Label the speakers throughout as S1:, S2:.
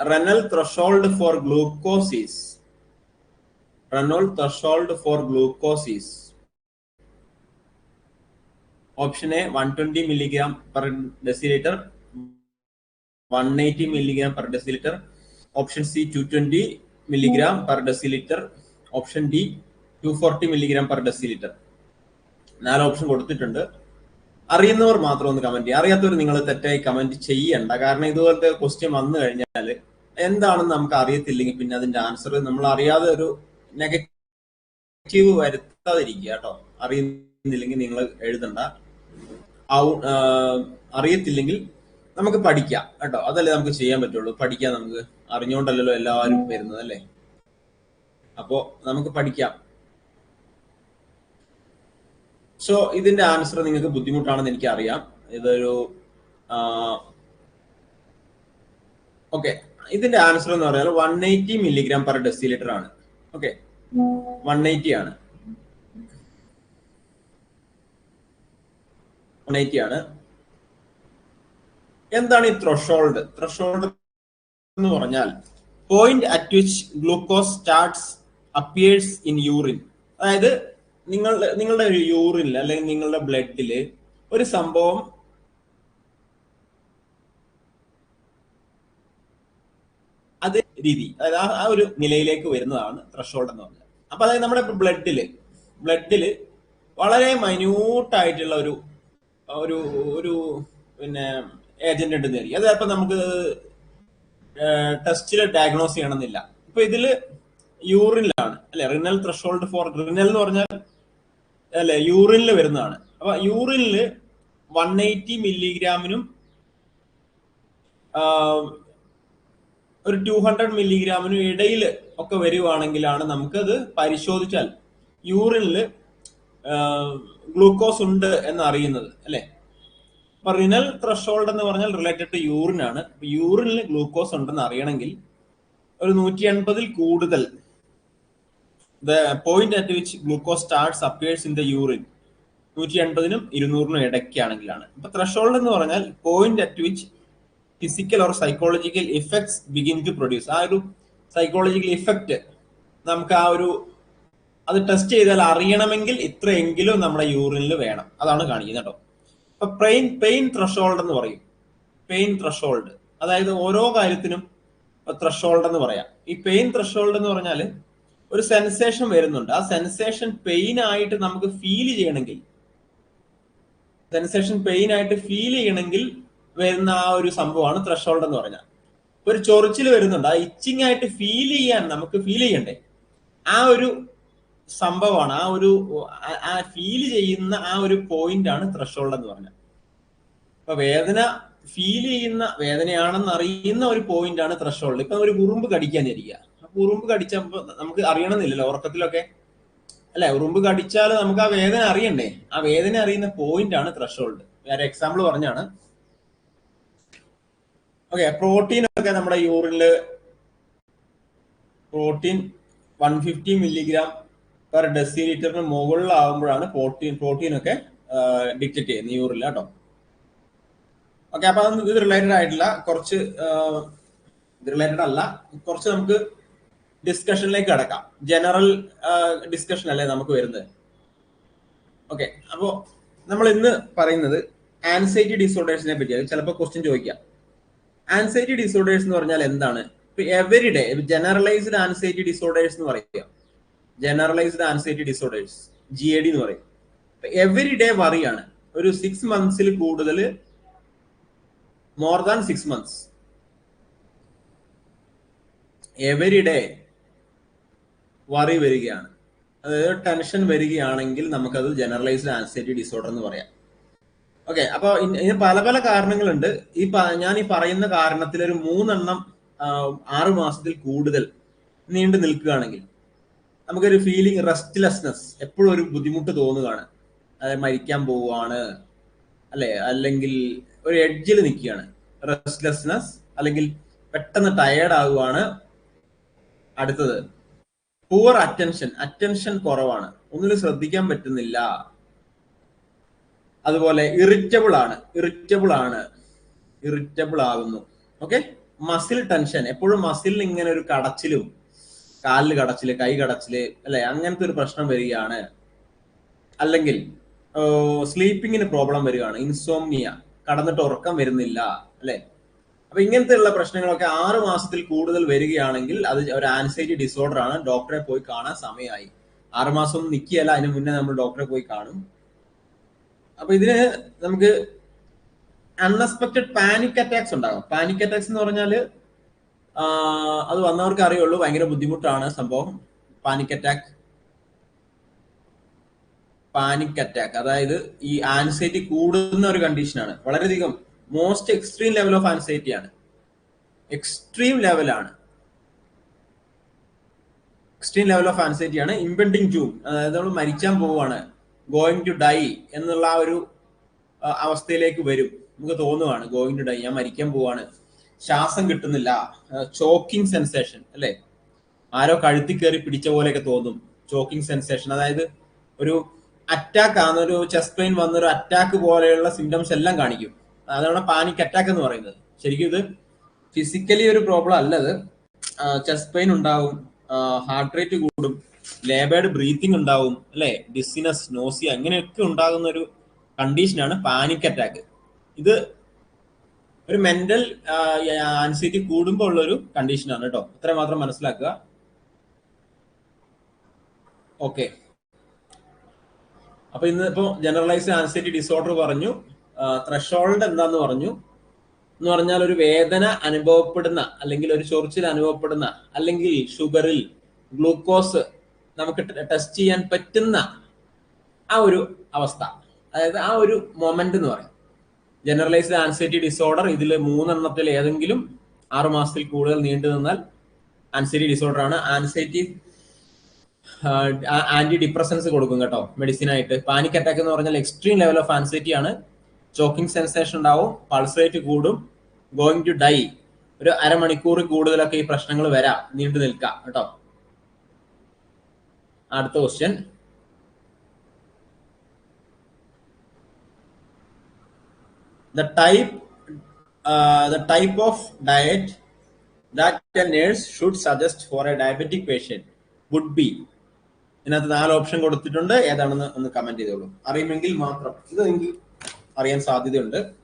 S1: Renal threshold for glucose is Renal threshold for glucose option A 120 milligram per deciliter 180 milligram per deciliter option C 220 milligram per deciliter option D 240 milligram per deciliter നാല് option കൊടുത്തിട്ടുണ്ട് അറിയുന്നവർ മാത്രം ഒന്ന് comment ചെയ്യുക അറിയാത്തവർ നിങ്ങൾ തെറ്റായി comment ചെയ്യണ്ട കാരണം ഇതുപോലത്തെ ക്വസ്റ്റ്യൻ വന്നു കഴിഞ്ഞാൽ എന്താണെന്ന് നമുക്ക് അറിയത്തില്ലെങ്കിൽ പിന്നെ അതിന്റെ ആൻസർ നമ്മൾ അറിയാതെ ഒരു നെഗറ്റീവ് വരുത്താതിരിക്കുക കേട്ടോ. അറിയുന്നില്ലെങ്കിൽ നിങ്ങൾ എഴുതണ്ട. അറിയത്തില്ലെങ്കിൽ നമുക്ക് പഠിക്കാം കേട്ടോ. അതല്ലേ നമുക്ക് ചെയ്യാൻ പറ്റുള്ളൂ. പഠിക്കാം നമുക്ക്. അറിഞ്ഞുകൊണ്ടല്ലല്ലോ എല്ലാവരും വരുന്നത് അല്ലേ? അപ്പോ നമുക്ക് പഠിക്കാം. സോ ഇതിന്റെ ആൻസർ നിങ്ങൾക്ക് ബുദ്ധിമുട്ടാണെന്ന് എനിക്ക് അറിയാം ഇതൊരു ഓക്കെ ഇതിന്റെ ആൻസർ എന്ന് പറഞ്ഞാൽ one eighty milligram per deciliter ആണ്. ഓക്കെ വൺ എയ്റ്റി ആണ്. വൺ എയ്റ്റി ആണ്. എന്താണ് ഈ ത്രഷോൾഡ് ത്രഷോൾഡ് എന്ന് പറഞ്ഞാൽ point at which glucose starts appears in urine അതായത് നിങ്ങളുടെ നിങ്ങളുടെ യൂറിനിൽ അല്ലെങ്കിൽ നിങ്ങളുടെ ബ്ലഡിൽ ഒരു സംഭവം അത് രീതി. അതായത് ആ- ഒരു നിലയിലേക്ക് വരുന്നതാണ് ത്രഷോൾഡ് എന്ന് പറഞ്ഞാൽ. അപ്പൊ അതായത് നമ്മുടെ ബ്ലഡിൽ ബ്ലഡിൽ വളരെ മൈന്യൂട്ടായിട്ടുള്ള ഒരു ഒരു ഒരു പിന്നെ ഏജന്റ് ഉണ്ട് നേരി അത് ചിലപ്പോൾ നമുക്ക് ടെസ്റ്റിൽ ഡയഗ്നോസ് ചെയ്യണമെന്നില്ല. ഇപ്പൊ ഇതിൽ യൂറിനിലാണ് അല്ലെ? റിനൽ ത്രഷോൾഡ് ഫോർ റിനൽ എന്ന് പറഞ്ഞാൽ അല്ലെ യൂറിനിൽ വരുന്നതാണ്. അപ്പൊ യൂറിനിൽ വൺ എയ്റ്റി മില്ലിഗ്രാമിനും ഒരു ടു ഹൺഡ്രഡ് മില്ലിഗ്രാമിനും ഇടയിൽ ഒക്കെ വരുവാണെങ്കിലാണ് നമുക്കത് പരിശോധിച്ചാൽ യൂറിനിൽ ഗ്ലൂക്കോസ് ഉണ്ട് എന്ന് അറിയുന്നത് അല്ലേ? അപ്പൊ റിനൽ ത്രഷോൾഡ് എന്ന് പറഞ്ഞാൽ റിലേറ്റഡ് ടു യൂറിൻ ആണ്. യൂറിനിൽ ഗ്ലൂക്കോസ് ഉണ്ടെന്ന് അറിയണമെങ്കിൽ ഒരു നൂറ്റി എൺപതിൽ കൂടുതൽ the point at which glucose starts appears in the urine നൂറ്റി എൺപതിനും ഇരുന്നൂറിനും ഇടയ്ക്കാണെങ്കിലാണ്. അപ്പൊ ത്രഷോൾഡ് എന്ന് പറഞ്ഞാൽ point at which physical or psychological effects begin to produce ആ ഒരു സൈക്കോളജിക്കൽ ഇഫക്റ്റ് നമുക്ക് ആ ഒരു അത് ടെസ്റ്റ് ചെയ്താൽ അറിയണമെങ്കിൽ ഇത്രയെങ്കിലും നമ്മുടെ യൂറിനിൽ വേണം. അതാണ് കാണിക്കുന്നത് കേട്ടോ ഇപ്പൊ പെയിൻ പെയിൻ ത്രഷോൾഡ് എന്ന് പറയും. പെയിൻ ത്രഷോൾഡ് അതായത് ഓരോ കാര്യത്തിനും ത്രഷോൾഡ് എന്ന് പറയാം. ഈ പെയിൻ ത്രഷോൾഡ് എന്ന് പറഞ്ഞാൽ ഒരു സെൻസേഷൻ വരുന്നുണ്ട്. ആ സെൻസേഷൻ പെയിൻ ആയിട്ട് നമുക്ക് ഫീൽ ചെയ്യണമെങ്കിൽ സെൻസേഷൻ പെയിൻ ആയിട്ട് ഫീൽ ചെയ്യണമെങ്കിൽ വരുന്ന ആ ഒരു സംഭവമാണ് ത്രഷോൾഡ് എന്ന് പറഞ്ഞാൽ. ഒരു ചൊറിച്ചിൽ വരുന്നുണ്ട്. ആ ഇച്ചിങ് ആയിട്ട് ഫീൽ ചെയ്യാൻ നമുക്ക് ഫീൽ ചെയ്യണ്ടേ? ആ ഒരു സംഭവമാണ്. ആ ഒരു ആ- ഫീൽ ചെയ്യുന്ന ആ ഒരു പോയിന്റ് ആണ് ത്രഷോൾഡ് എന്ന് പറഞ്ഞാൽ. അപ്പൊ വേദന ഫീൽ ചെയ്യുന്ന വേദനയാണെന്ന് അറിയുന്ന ഒരു പോയിന്റ് ആണ് ത്രഷോൾഡ് ഇപ്പൊ ഒരു ഉറുമ്പ് കടിക്കാൻ ഇരിക്കുക അപ്പൊ ഉറുമ്പ് കടിച്ചപ്പോ നമുക്ക് അറിയണമെന്നില്ലല്ലോ ഉറക്കത്തിലൊക്കെ. അല്ലെ? ഉറുമ്പ് കടിച്ചാൽ നമുക്ക് ആ വേദന അറിയണ്ടേ? ആ വേദന അറിയുന്ന പോയിന്റ് ആണ് ത്രഷോൾഡ് വേറെ എക്സാമ്പിൾ പറഞ്ഞാണ്. ഓക്കെ പ്രോട്ടീൻ ഒക്കെ നമ്മുടെ യൂറിനിൽ protein one fifty milligram per deci ലിറ്ററിന് മുകളിലാവുമ്പോഴാണ് പ്രോട്ടീൻ പ്രോട്ടീൻ ഒക്കെ ഡിറ്റക്ട് ചെയ്യുന്നത് യൂറിൽ കേട്ടോ. ഓക്കെ അപ്പൊ അതൊന്നും ഇത് റിലേറ്റഡ് ആയിട്ടില്ല. കുറച്ച് ഇത് റിലേറ്റഡ് അല്ല. കുറച്ച് നമുക്ക് ഡിസ്കഷനിലേക്ക് കടക്കാം. ജനറൽ ഡിസ്കഷൻ അല്ലേ നമുക്ക് വരുന്നത്? ഓക്കെ അപ്പോ നമ്മൾ ഇന്ന് പറയുന്നത് ആൻസൈറ്റി ഡിസോർഡേഴ്സിനെ പറ്റി ചിലപ്പോൾ ക്വസ്റ്റ്യൻ ചോദിക്കാം. ആൻസൈറ്റി ഡിസോർഡേഴ്സ് എന്ന് പറഞ്ഞാൽ എന്താണ്? Every day generalised anxiety disorders എന്ന് പറയുക. Generalised anxiety disorders G A D എന്ന് പറയും. എവറി ഡേ വറിയാണ് ഒരു സിക്സ് മന്ത്സിൽ കൂടുതൽ more than six months every day worry വരികയാണ്. അതായത് ടെൻഷൻ വരികയാണെങ്കിൽ നമുക്കത് ജനറലൈസ്ഡ് ആൻസൈറ്റി ഡിസോർഡർ എന്ന് പറയാം. ഓക്കെ അപ്പൊ ഇതിന് പല പല കാരണങ്ങളുണ്ട്. ഈ ഞാൻ ഈ പറയുന്ന കാരണത്തിൽ ഒരു മൂന്നെണ്ണം ആറ് മാസത്തിൽ കൂടുതൽ നീണ്ടു നിൽക്കുകയാണെങ്കിൽ നമുക്കൊരു ഫീലിംഗ് റെസ്റ്റ്ലെസ്നെസ് എപ്പോഴും ഒരു ബുദ്ധിമുട്ട് തോന്നുകയാണ്. അതായത് മരിക്കാൻ പോവുകയാണ് അല്ലെ? അല്ലെങ്കിൽ ഒരു എഡ്ജിൽ നിൽക്കുകയാണ്. റെസ്റ്റ്ലെസ്നെസ് അല്ലെങ്കിൽ പെട്ടെന്ന് ടയേർഡ് ആകുവാണ് അടുത്തത്. പൂവർ അറ്റൻഷൻ അറ്റൻഷൻ കുറവാണ്. ഒന്നിലും ശ്രദ്ധിക്കാൻ പറ്റുന്നില്ല. അതുപോലെ ഇറിറ്റബിൾ ആണ്. ഇറിറ്റബിൾ ആണ്. ഇറിറ്റബിൾ ആകുന്നു. ഓക്കെ മസിൽ ടെൻഷൻ എപ്പോഴും മസിലിന് ഇങ്ങനെ ഒരു കടച്ചിലും കാലിൽ കടച്ചിൽ കൈ കടച്ചിൽ അല്ലെ? അങ്ങനത്തെ ഒരു പ്രശ്നം വരികയാണ്. അല്ലെങ്കിൽ സ്ലീപ്പിങ്ങിന് പ്രോബ്ലം വരികയാണ്. ഇൻസോമിയ കടന്നിട്ട് ഉറക്കം വരുന്നില്ല. അല്ലെ? അപ്പൊ ഇങ്ങനത്തെ ഉള്ള പ്രശ്നങ്ങളൊക്കെ ആറ് മാസത്തിൽ കൂടുതൽ വരികയാണെങ്കിൽ അത് ഒരു ആൻസൈറ്റി ഡിസോർഡർ ആണ്. ഡോക്ടറെ പോയി കാണാൻ സമയമായി. ആറ് മാസം നിൽക്കുകയല്ല അതിന് മുന്നേ നമ്മൾ ഡോക്ടറെ പോയി കാണും. അപ്പൊ ഇതിന് നമുക്ക് അൺഎക്സ്പെക്ടഡ് പാനിക് അറ്റാക്സ് ഉണ്ടാകും. പാനിക് അറ്റാക്സ് എന്ന് പറഞ്ഞാൽ അത് വന്നവർക്ക് അറിയുള്ളൂ. ഭയങ്കര ബുദ്ധിമുട്ടാണ് സംഭവം. പാനിക് അറ്റാക്ക് പാനിക് അറ്റാക്ക് അതായത് ഈ ആൻസൈറ്റി കൂടുന്ന ഒരു കണ്ടീഷനാണ് വളരെയധികം most extreme level of anxiety ആണ്. എക്സ്ട്രീം ലെവലാണ് എക്സ്ട്രീം ലെവൽ ഓഫ് ആൻസൈറ്റി ആണ്. ഇമ്പെൻഡിങ് ജൂം അതായത് നമ്മൾ മരിക്കാൻ പോവുകയാണ്. ഗോയിങ് ടു ഡൈ എന്നുള്ള ആ ഒരു അവസ്ഥയിലേക്ക് വരും. നമുക്ക് തോന്നുവാണ് ഗോയിങ് ടു ഡൈ ഞാൻ മരിക്കാൻ പോവാണ്. ശ്വാസം കിട്ടുന്നില്ല. ചോക്കിംഗ് സെൻസേഷൻ അല്ലേ? ആരോ കഴുത്തി കയറി പിടിച്ച പോലെയൊക്കെ തോന്നും. ചോക്കിംഗ് സെൻസേഷൻ അതായത് ഒരു അറ്റാക്ക് ആണ് ഒരു ചെസ്റ്റ് പെയിൻ വന്നൊരു അറ്റാക്ക് പോലെയുള്ള സിംറ്റംസ് എല്ലാം കാണിക്കും. അതാണ് പാനിക് അറ്റാക്ക് എന്ന് പറയുന്നത്. ശരിക്കും ഇത് ഫിസിക്കലി ഒരു പ്രോബ്ലം അല്ലത് ചെസ്റ്റ് പെയിൻ ഉണ്ടാവും ഹാർട്ട് റേറ്റ് കൂടും ലേബേർഡ് ബ്രീത്തിങ് ഉണ്ടാവും അല്ലെ? ഡിസിനസ് നോസിയ അങ്ങനെയൊക്കെ ഉണ്ടാകുന്ന ഒരു കണ്ടീഷനാണ് പാനിക് അറ്റാക്ക് ഇത് ഒരു മെന്റൽ ആൻസൈറ്റി കൂടുമ്പോൾ ഉള്ള ഒരു കണ്ടീഷനാണ് കേട്ടോ ഇത്ര മാത്രം മനസ്സിലാക്കുക. ഓക്കെ അപ്പൊ ഇന്ന് ഇപ്പോ ജനറലൈസ്ഡ് ആൻസൈറ്റി ഡിസോർഡർ പറഞ്ഞു. ത്രഷോൾഡ് എന്താന്ന് പറഞ്ഞു. എന്ന് പറഞ്ഞാൽ ഒരു വേദന അനുഭവപ്പെടുന്ന അല്ലെങ്കിൽ ഒരു ചൊറിച്ചിൽ അനുഭവപ്പെടുന്ന അല്ലെങ്കിൽ ഷുഗറിൽ ഗ്ലൂക്കോസ് നമുക്ക് ടെസ്റ്റ് ചെയ്യാൻ പറ്റുന്ന ആ ഒരു അവസ്ഥ. അതായത് ആ ഒരു മൊമെന്റ് എന്ന് പറയും. ജനറലൈസ്ഡ് ആൻസൈറ്റി ഡിസോർഡർ ഇതിൽ മൂന്നെണ്ണത്തിൽ ഏതെങ്കിലും ആറു മാസത്തിൽ കൂടുതൽ നീണ്ടു നിന്നാൽ ആൻസൈറ്റി ഡിസോർഡർ ആണ്. ആൻസൈറ്റി ആന്റി ഡിപ്രസൻസ് കൊടുക്കും കേട്ടോ മെഡിസിൻ ആയിട്ട്. പാനിക് അറ്റാക്ക് എന്ന് പറഞ്ഞാൽ എക്സ്ട്രീം ലെവൽ ഓഫ് ആൻസൈറ്റി ആണ്. ചോക്കിംഗ് സെൻസേഷൻ ഉണ്ടാവും പൾസ് റേറ്റ് കൂടും ഗോയിങ് ടു ഡൈ ഒരു അരമണിക്കൂർ കൂടുതലൊക്കെ ഈ പ്രശ്നങ്ങൾ വരാം നീണ്ടു നിൽക്കാം കേട്ടോ. അടുത്ത question the type the type of diet that that a nurse should suggest for a diabetic patient would be. ഇതിനകത്ത് നാല് ഓപ്ഷൻ കൊടുത്തിട്ടുണ്ട്. ഏതാണെന്ന് ഒന്ന് കമന്റ് ചെയ്തോളൂ. അറിയുമെങ്കിൽ മാത്രം. ഇത് എനിക്ക് അറിയാൻ സാധ്യതയുണ്ട്.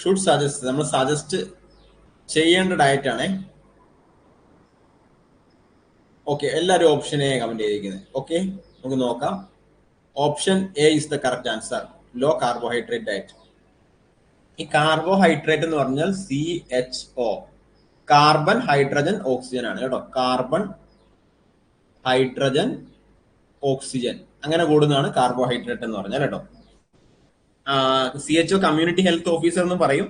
S1: ഷുഡ് സജസ്റ്റ് നമ്മൾ സജസ്റ്റ് ചെയ്യേണ്ട ഡയറ്റ് ആണേ. ഓക്കെ എല്ലാവരും ഓപ്ഷൻ എ കമന്റ് ചെയ്തിരിക്കുന്നത് ഓക്കെ നമുക്ക് നോക്കാം. Option A is the correct answer low carbohydrate diet ഈ കാർബോഹൈഡ്രേറ്റ് എന്ന് പറഞ്ഞാൽ C H O carbon hydrogen oxygen ആണ് കേട്ടോ. കാർബൺ ഹൈഡ്രജൻ ഓക്സിജൻ അങ്ങനെ കൂടുന്നതാണ് കാർബോഹൈഡ്രേറ്റ് എന്ന് പറഞ്ഞാൽ കേട്ടോ. C H O community health officer എന്ന് പറയും.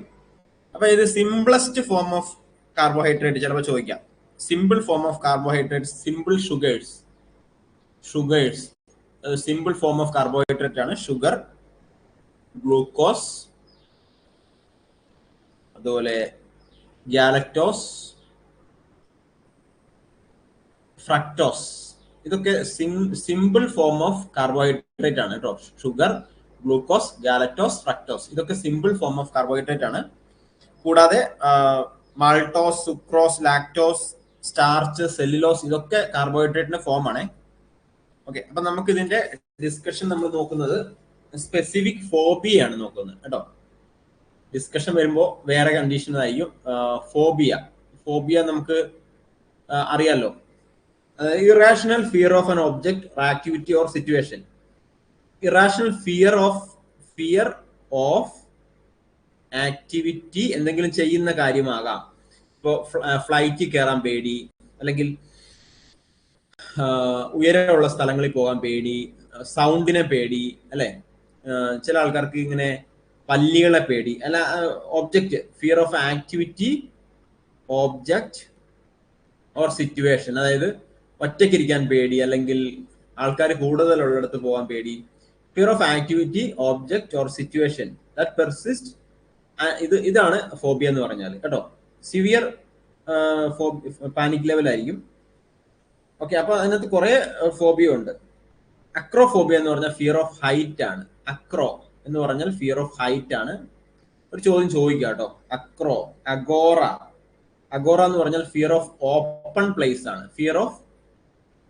S1: അപ്പൊ ഇത് സിംപ്ലസ്റ്റ് ഫോം ഓഫ് കാർബോഹൈഡ്രേറ്റ് ചിലപ്പോൾ ചോദിക്കാം. Simple form of carbohydrate simple sugars sugars simple form of carbohydrate ആണ്. ഷുഗർ ഗ്ലൂക്കോസ് അതുപോലെ ഗാലക്ടോസ് ഫ്രക്ടോസ് ഇതൊക്കെ സിമ്പിൾ ഫോം ഓഫ് കാർബോഹൈഡ്രേറ്റ് ആണ് കേട്ടോ. ഷുഗർ ഗ്ലൂക്കോസ് ഗാലക്ടോസ് ഫ്രക്ടോസ് ഇതൊക്കെ സിമ്പിൾ ഫോം ഓഫ് കാർബോഹൈഡ്രേറ്റ് ആണ്. കൂടാതെ maltose sucrose lactose starch cellulose ഇതൊക്കെ കാർബോഹൈഡ്രേറ്റിന്റെ ഫോം ആണ്. ഓക്കെ അപ്പൊ നമുക്ക് ഇതിന്റെ ഡിസ്കഷൻ നമ്മൾ നോക്കുന്നത് സ്പെസിഫിക് ഫോബിയ ആണ് നോക്കുന്നത് കേട്ടോ. ഡിസ്കഷൻ വരുമ്പോൾ വേറെ കണ്ടീഷൻ ആയിരിക്കും ഫോബിയ ഫോബിയ നമുക്ക് അറിയാലോ. Irrational fear of an object activity or situation irrational fear of fear of activity എന്തെങ്കിലും ചെയ്യുന്ന കാര്യമാകാം. ഇപ്പോൾ ഫ്ലൈറ്റിൽ കയറാൻ പേടി അല്ലെങ്കിൽ ഉയരമുള്ള സ്ഥലങ്ങളിൽ പോകാൻ പേടി സൗണ്ടിനെ പേടി അല്ലെ? ചില ആൾക്കാർക്ക് ഇങ്ങനെ പല്ലികളെ പേടി അല്ല object fear of activity object or situation അതായത് ഒറ്റയ്ക്കിരിക്കാൻ പേടി അല്ലെങ്കിൽ ആൾക്കാർ കൂടുതലുള്ളിടത്ത് പോകാൻ പേടി fear of activity object or situation that persist ഇത് ഇതാണ് ഫോബിയ എന്ന് പറഞ്ഞാൽ കേട്ടോ? സിവിയർ പാനിക് ലെവൽ ആയിരിക്കും. ഓക്കെ അപ്പൊ അതിനകത്ത് കുറെ ഫോബിയ ഉണ്ട്. അക്രോഫോബിയ എന്ന് പറഞ്ഞാൽ ഫിയർ ഓഫ് ഹൈറ്റ് ആണ്. അക്രോ എന്ന് പറഞ്ഞാൽ ഫിയർ ഓഫ് ഹൈറ്റ് ആണ്. ഒരു ചോദ്യം ചോദിക്കുക കേട്ടോ. അക്രോ അഗോറ അഗോറ എന്ന് പറഞ്ഞാൽ ഫിയർ ഓഫ് ഓപ്പൺ പ്ലേസ് ആണ്. ഫിയർ ഓഫ്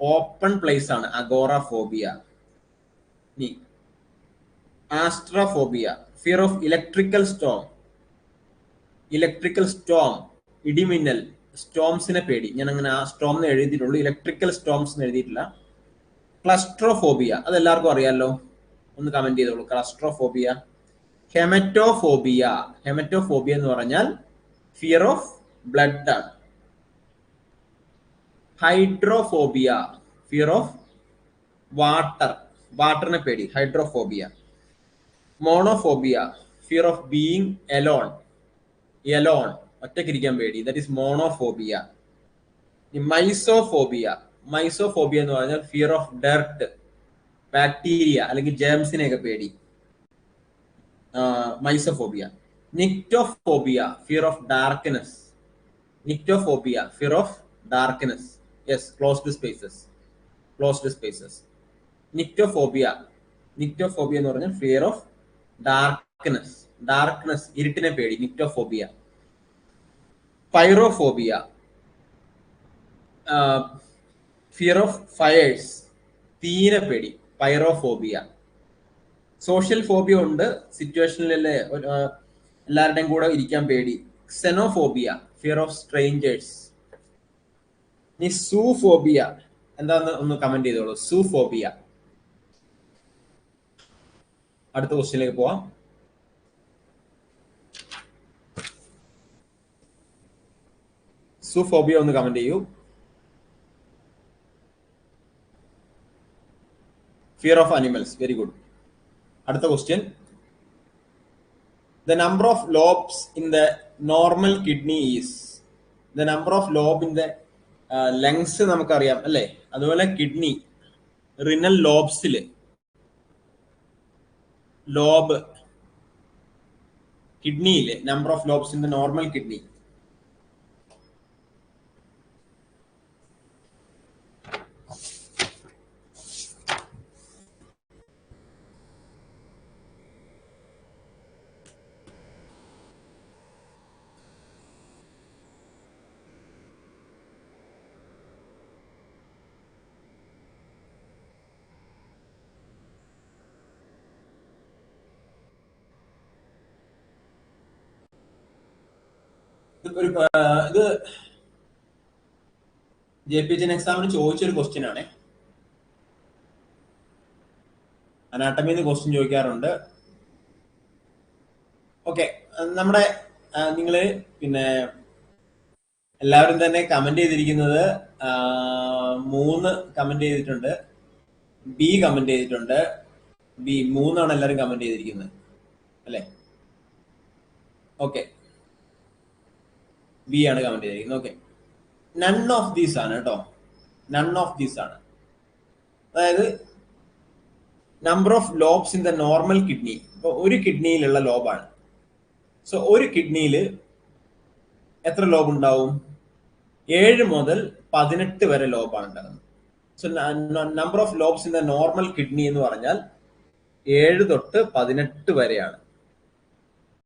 S1: ഓപ്പൺ പ്ലേസ് ആണ്. Agoraphobia astraphobia fear of electrical storm electrical storm ഇടിമിന്നൽ സ്റ്റോംസിനെ പേടി. ഞാൻ അങ്ങനെ ആ സ്റ്റോം എന്ന് എഴുതിയിട്ടുള്ളൂ. ഇലക്ട്രിക്കൽ സ്റ്റോംസ് എന്ന് എഴുതിയിട്ടില്ല ക്ലസ്ട്രോഫോബിയ അത് എല്ലാവർക്കും അറിയാമല്ലോ ഒന്ന് കമന്റ് ചെയ്തോളൂ. ക്ലസ്ട്രോഫോബിയ ഹെമറ്റോഫോബിയ ഹെമറ്റോഫോബിയ എന്ന് പറഞ്ഞാൽ ഫിയർ ഓഫ് ബ്ലഡ് ആണ്. ഹൈഡ്രോഫോബിയ ഫിയർ ഓഫ് വാട്ടർ വാട്ടറിനെ പേടി. Hydrophobia monophobia fear of being alone alone ഒറ്റക്കിരിക്കാൻ പേടി. That is മോണോഫോബിയ. മൈസോഫോബിയ. മൈസോഫോബിയ എന്ന് പറഞ്ഞാൽ ഫിയർ ഓഫ് ഡെർട്ട് ബാക്ടീരിയ അല്ലെങ്കിൽ ജേംസിനെയൊക്കെ പേടി. Mysophobia. Nyctophobia fear of darkness nyctophobia fear of darkness yes closed spaces closed spaces nyctophobia nyctophobia എന്ന് പറഞ്ഞാൽ ഫിയർ ഓഫ് ഡാർക്ക്നെസ് ഡാർക്ക്നെസ് ഇരുട്ടിനെ പേടി nyctophobia pyrophobia fear of fires തീരെ പേടി പൈറോഫോബിയ സോഷ്യൽ ഫോബിയ ഉണ്ട് സിറ്റുവേഷനിലെ എല്ലാവരുടെയും കൂടെ ഇരിക്കാൻ പേടി. Xenophobia fear of strangers zoophobia എന്താന്ന് ഒന്ന് കമന്റ് ചെയ്തോളൂ. സൂഫോബിയ അടുത്ത ക്വസ്റ്റ്യനിലേക്ക് പോവാം. സുഫോബിയ ഒന്ന് കമന്റ് ചെയ്യൂ. Fear of animals very good അടുത്ത question the number of lobes in the normal kidney is the number of lobe in the lungs നമുക്കറിയാം അല്ലേ? അതുപോലെ കിഡ്നി റിനൽ ലോബ്സിൽ lobe കിഡ്നിയിലെ number of lobes in the normal kidney ഒരു ഇത് J P H എക്സാമിന് ചോദിച്ചൊരു question ആണ്. അനാട്ടമിന്ന് question ചോദിക്കാറുണ്ട്. ഓക്കെ നമ്മുടെ നിങ്ങൾ പിന്നെ എല്ലാവരും തന്നെ കമന്റ് ചെയ്തിരിക്കുന്നത് മൂന്ന് കമന്റ് ചെയ്തിട്ടുണ്ട്. ബി കമന്റ് ചെയ്തിട്ടുണ്ട്. ബി മൂന്നാണ് എല്ലാവരും കമന്റ് ചെയ്തിരിക്കുന്നത്. അല്ലേ? ഓക്കെ ബി ആണ് കമന്റ് ചെയ്തിരിക്കുന്നത്. ഓക്കെ നൺ ഓഫ് ദീസ് ആണ് കേട്ടോ. നൺ ഓഫ് ദീസ് ആണ്. അതായത് number of lobes in the normal kidney ഇപ്പൊ ഒരു കിഡ്നിയിലുള്ള ലോബാണ് സോ ഒരു കിഡ്നിയിൽ എത്ര ലോബ് ഉണ്ടാവും? ഏഴ് മുതൽ പതിനെട്ട് വരെ ലോബാണ് ഉണ്ടാകുന്നത് so number of lobes in the normal kidney എന്ന് പറഞ്ഞാൽ ഏഴ് തൊട്ട് പതിനെട്ട് വരെയാണ്.